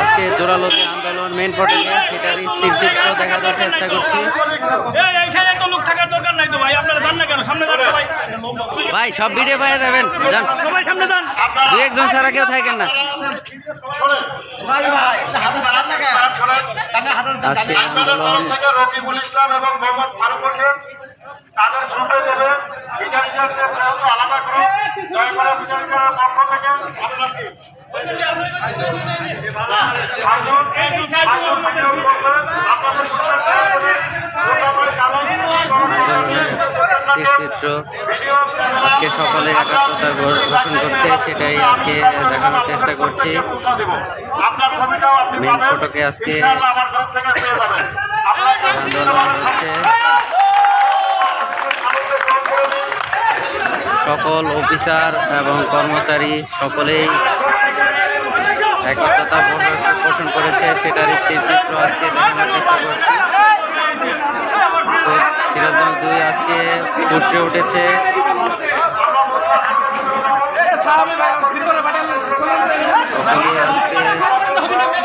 আজকে জোরালো যে আন্দোলন মেন ফটকে সেটার স্থির চিত্র দেখানোর চেষ্টা করছি। ভাই, সব ভিডিও পাওয়া যাবেন। দু একজন ছাড়া কেউ থাকেন না। আজকে আন্দোলন পক্ষ থেকে আপনাকে চিত্র আজকে সকলে একাত্রতা ঘোষণ করছে সেটাই আজকে দেখানোর চেষ্টা করছি মেন। ফটকে আজকে আন্দোলন সকল অফিসার এবং কর্মচারী সকলেই একত্রতা পোষণ- করেছে। সেটার স্থির চিত্র আজকে দেখানোর চেষ্টা করছি। সিরাজগঞ্জ দুই আজকে ফুসে উঠেছে।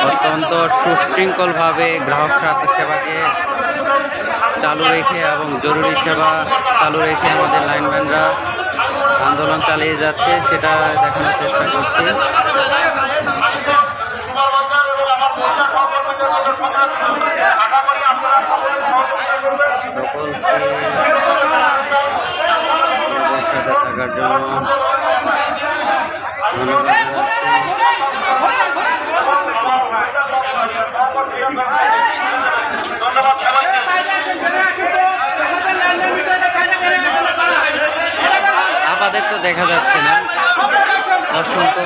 অত্যন্ত সুশৃঙ্খলভাবে গ্রাহক সা- সেবাকে চালু রেখে এবং জরুরি সেবা চালু রেখে আমাদের লাইনম্যানরা আন্দোলন চালিয়ে যাচ্ছে সেটা দেখানোর চেষ্টা করছি। এবং আমার পরিচয় আপাদের তো দেখা যাচ্ছে না। অসংখ্য